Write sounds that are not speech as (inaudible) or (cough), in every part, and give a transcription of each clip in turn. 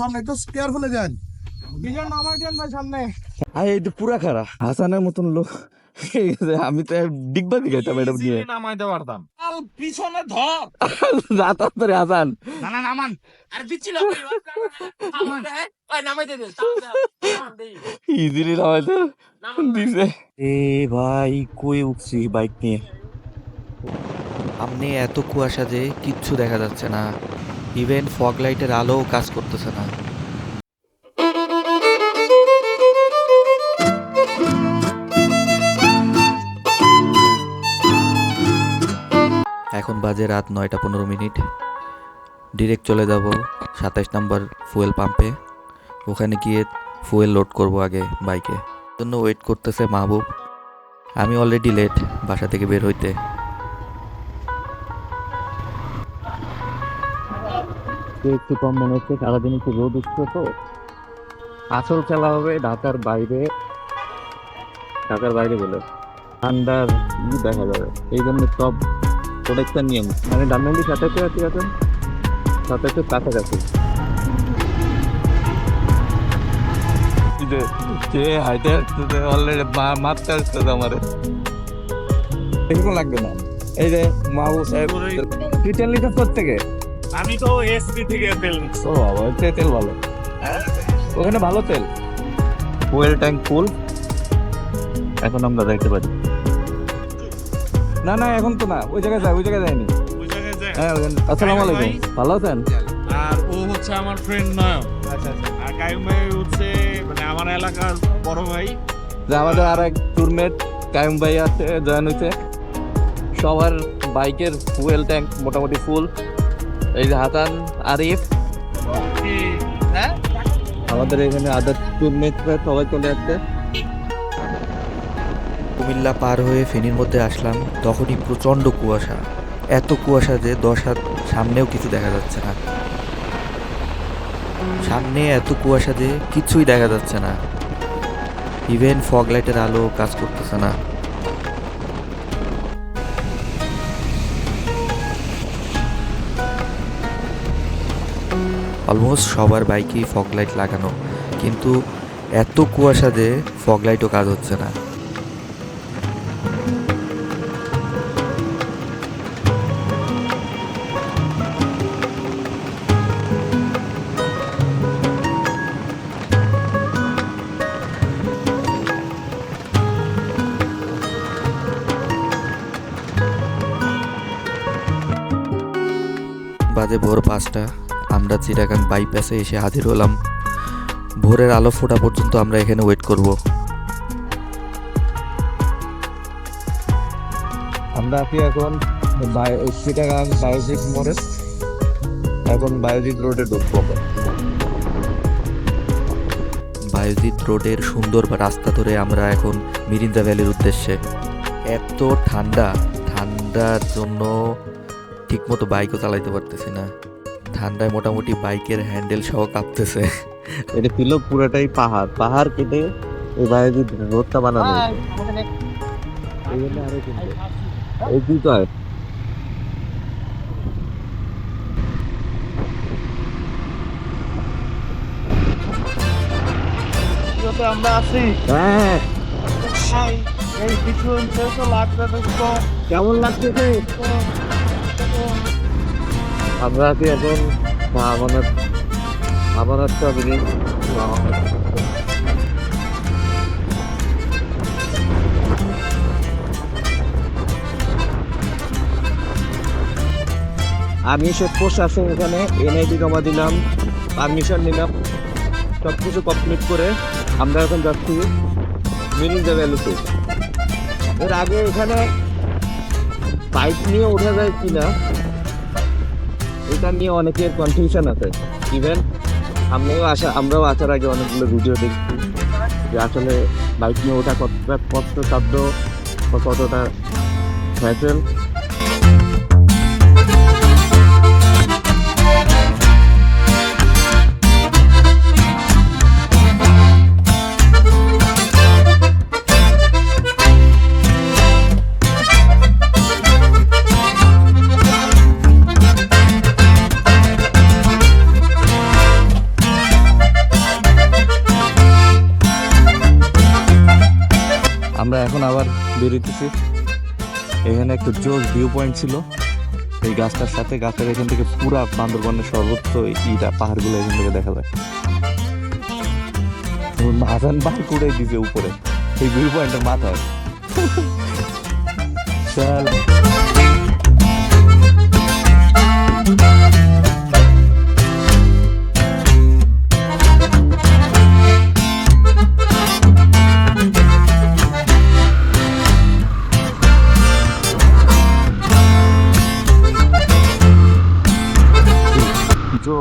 সামনে একটু কেয়ারফুলে যান। আর এই পুরা খারাপ। হাসানের মতন লোক। আমি তো ডিগবাজি খাইতাম ম্যাডাম নিয়ে। নামাইতে পারতাম পিছনে ধর। রাত ধরে হাসান। না না নামান। আরে দিচ্ছিল নামাইতে দে ইজিলি নামাইতে দিছে। এ ভাই কই উঠছি বাইক নিয়ে? সামনে এত কুয়াশা যে কিচ্ছু দেখা যাচ্ছে না। ইভেন ফগ লাইটের আলোও কাজ করতেছে না। এখন বাজে রাত নয়টা পনেরো মিনিট। ডিরেক্ট চলে যাব সাতাইশ নম্বর ফুয়েল পাম্পে ওখানে গিয়ে ফুয়েল লোড করব আগে বাইকে জন্য ওয়েট করতেছে মাহবুব। আমি অলরেডি লেট বাসা থেকে বের হইতে। একটু কম মনে হচ্ছে সারাদিন একটু রোদ উঠছে তো। আসল খেলা হবে ঢাকার বাইরে। ঢাকার বাইরে বলে। ঠান্ডার ই দেখা যাবে। এই জন্য সব প্রোটেকশন নিয়ে মানে ডানমেন্ডি সাথে আছে আছে সাথে কাছাকাছি। যে যে হাইটে আসতেছে অলরেডি মারতে আসতেছে আমার। এরকম লাগবে না। এই যে মাহবুব সাহেব তুই তেল নিতে থেকে আমি তো এসপি থেকে তেল ও বাবা ওতে তেল ভালো। ওখানে ভালো তেল। ফুয়েল ট্যাঙ্ক ফুল এখন আমরা যাইতে পারি। না না এখন তো না ওই জায়গায় যাই ওই জায়গায় যাইনি ওই জায়গায় যায়? হ্যাঁ আসসালামু আলাইকুম। ভালো আছেন? আর ও হচ্ছে আমার ফ্রেন্ড নয় আচ্ছা আচ্ছা। আর কায়ুম ভাই হচ্ছে মানে আমার এলাকার বড় ভাই। যে আমাদের আর এক ট্যুরমেট কায়ুম ভাই আছে জয়েন হয়েছে। সবার বাইকের ফুয়েল ট্যাঙ্ক মোটামুটি ফুল এই যে হাসান আরিফ। হ্যাঁ? আমাদের এখানে আদার ট্যুরমেটরা সবাই চলে যাচ্ছে কুমিল্লা পার হয়ে ফেনীর মধ্যে আসলাম তখনই প্রচণ্ড কুয়াশা। এত কুয়াশা যে দশ হাত সামনেও কিছু দেখা যাচ্ছে না। সামনে এত কুয়াশা যে কিছুই দেখা যাচ্ছে না। ইভেন ফগ লাইটের আলো কাজ করতেছে না। অলমোস্ট সবার বাইকেই ফগ লাইট লাগানো। কিন্তু এত কুয়াশা যে ফগ লাইটও কাজ হচ্ছে না। বাজে ভোর পাঁচটা। আমরা চিটাগাং বাইপাসে এসে হাজির হলাম। ভোরের আলো ফোটা পর্যন্ত আমরা এখানে ওয়েট করব। আমরা আছি এখন চিটাগাং বায়োজিৎ মোড়ে এখন বায়োজিৎ রোডে ঢুকবো বায়োজিৎ রোডের সুন্দর বা রাস্তা ধরে আমরা এখন মিরিন্দা ভ্যালির উদ্দেশ্যে। এত ঠান্ডা ঠান্ডার জন্য ঠিকমতো বাইকও চালাইতে পারতেছি না। ঠান্ডায় মোটামুটি বাইকের হ্যান্ডেল সহ কাঁপতেছে। এটা ছিল পুরোটাই পাহাড়। পাহাড় কেটে এই বায়োজিৎ রোডটা বানানো। এই আমরা আছি। হ্যাঁ। এই কিছু কেমন লাগতেছে আমরা আছি এখন আমানত আমানত চাবরি আমি সব প্রশাসন এখানে এনআইডি জমা দিলাম, পারমিশন নিলাম সব কিছু কমপ্লিট করে আমরা এখন যাচ্ছি মিরিঞ্জা ভ্যালিতে। এর আগে এখানে বাইক নিয়ে ওঠা যায় কিনা এটা নিয়ে অনেকের কনফিউশন আছে। ইভেন আমরাও আসা, আমরাও আসার আগে অনেকগুলো ভিডিও দেখছি যে আসলে বাইক নিয়ে ওটা কতটা কষ্টসাধ্য বা কতটা ফ্যাশন জোস ভিউ পয়েন্ট ছিল। এই গাছটার সাথে গাছের এখান থেকে পুরা বান্দরবনের সর্বোচ্চ ইটা পাহাড়গুলো এখান থেকে দেখা যায়। মাথান বার করে দিছে উপরে। এই ভিউ পয়েন্টের মাথায়। (laughs) চল।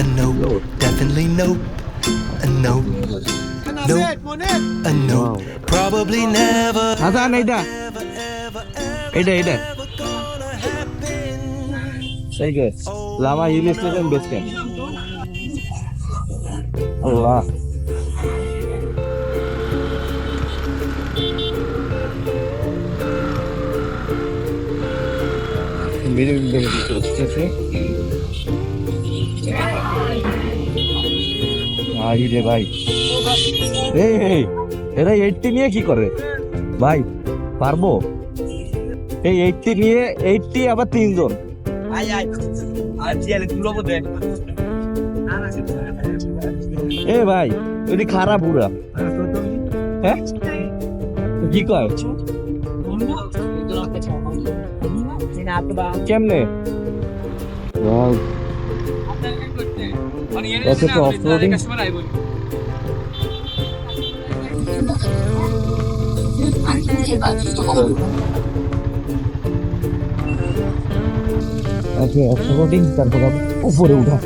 a nope, definitely nope, a nope, nope, a nope. Probably never, Hasan এইটা ever, ever, এইটা এইটা ever gonna happen. সেই গে Lama hill station base camp Allah মেরে দেখে দিচ্ছে আই রে ভাই। এই এরা এইটটি নিয়ে কি করে? ভাই পারব? এই এইটটি নিয়ে এইটটি আবার তিনজন। এ ভাই ওই খারাপ পুরা হ্যাঁ? কি কয়? কেমনে? Wow, আচ্ছা তো off-roading? আচ্ছা অফরোডিং তারপর উপরে উঠা।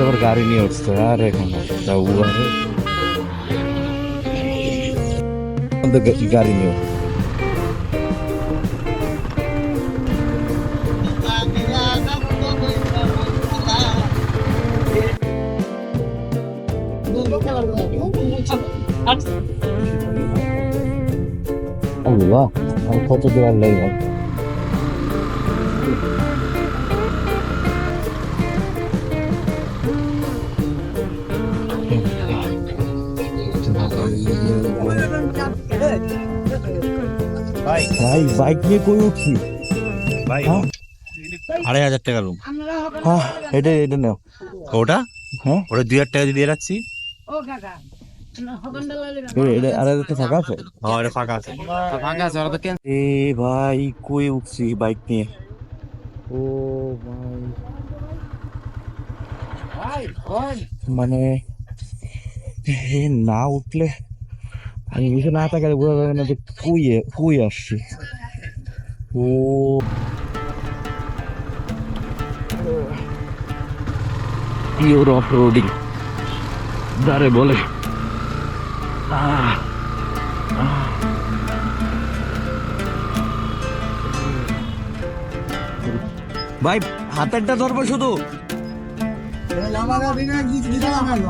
আবার গাড়ি নিয়ে উঠছে আর এখন তা উবারে গাড়ি নিয়ে কত দূর আল্লাহ ভাই বাইক নিয়ে কই উঠছি? ভাই হ্যাঁ? আড়াই হাজার টাকা রুম হ্যাঁ এটা এটা নাও। ওটা? হ্যাঁ? ওটা দুই হাজার টাকা দিয়ে রাখছি। ফাঁকা আছে? এ ভাই কই উঠছি বাইক নিয়ে? ও ভাই। মানে না উঠলে আমি কিছু না থাকালে বোঝা যাবে না যে কই এ- কই আসছি। ও। পিওর অফ রোডিং দারে বলে। ভাই হাতেরটা ধরবো শুধু।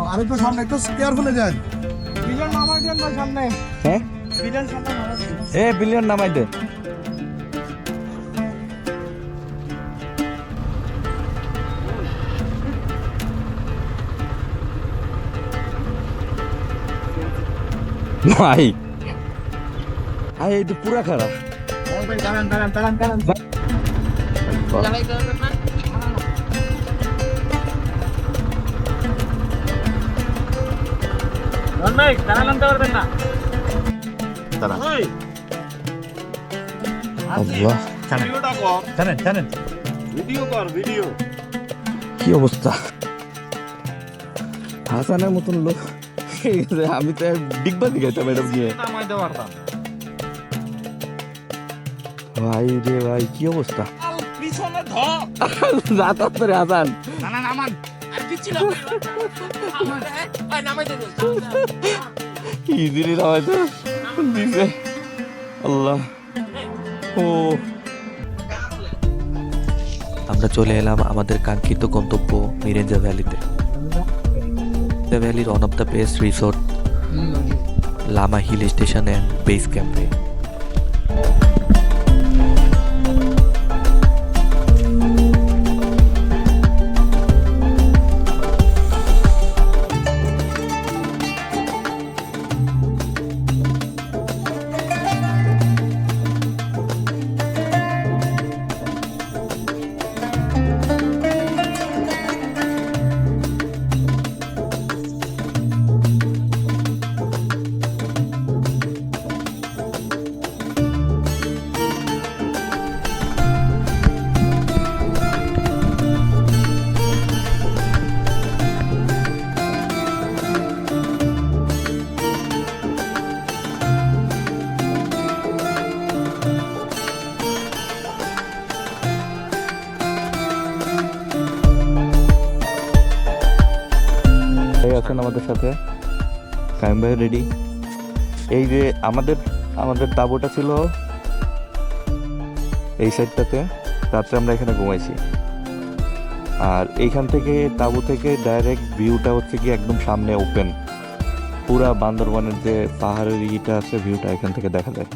আরেকটু সামনে একটু কেয়ারফুলে যান। এ বিলিয়ন নামাই দে। নাই। আরে এই তো পুরা খারাপ দাঁড়ান দাঁড়ান দাঁড়ান। দাঁড়ান আল্লাহ ভিডিওটা কর জানেন জানেন ভিডিও কর ভিডিও কি অবস্থা হাসানের মতন লোক আমি তো ডিগবাজি খাইতাম ম্যাডাম নিয়ে ভাই রে ভাই কি অবস্থা পিছনে ধর রাত ধরে হাসান না না দিছে। আল্লাহ। ও। আমরা চলে এলাম আমাদের কাঙ্ক্ষিত গন্তব্য মিরেঞ্জা ভ্যালিতে। ভ্যালির one of the best resort Lama hill station and base ক্যাম্পে আছেন আমাদের সাথে? কাইম ভাই রেডি এই যে আমাদের আমাদের তাঁবুটা ছিল এই সাইডটাতে রাত্রে আমরা এখানে ঘুমাইছি। আর এইখান থেকে, তাঁবু থেকে ডাইরেক্ট ভিউটা হচ্ছে কি একদম সামনে ওপেন পুরা বান্দরবানের যে পাহাড়ের ইটা আছে ভিউটা এখান থেকে দেখা যায়।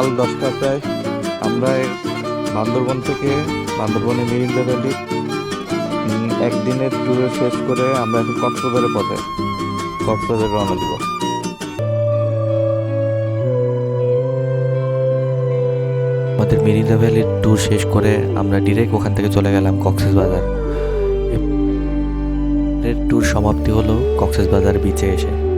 সকাল দশটা প্রায় আমরা বান্দরবন থেকে বান্দরবনে মিরিন্দা ভ্যালি একদিনের ট্যুরে শেষ করে আমরা এখন কক্সবাজারের পথে, কক্সবাজার রওনা দিব। আমাদের মেরিনা ভ্যালির ট্যুর শেষ করে আমরা ডিরেক্ট ওখান থেকে চলে গেলাম কক্সেস বাজার। ট্যুর সমাপ্তি হলো কক্সেস বাজার বিচে এসে।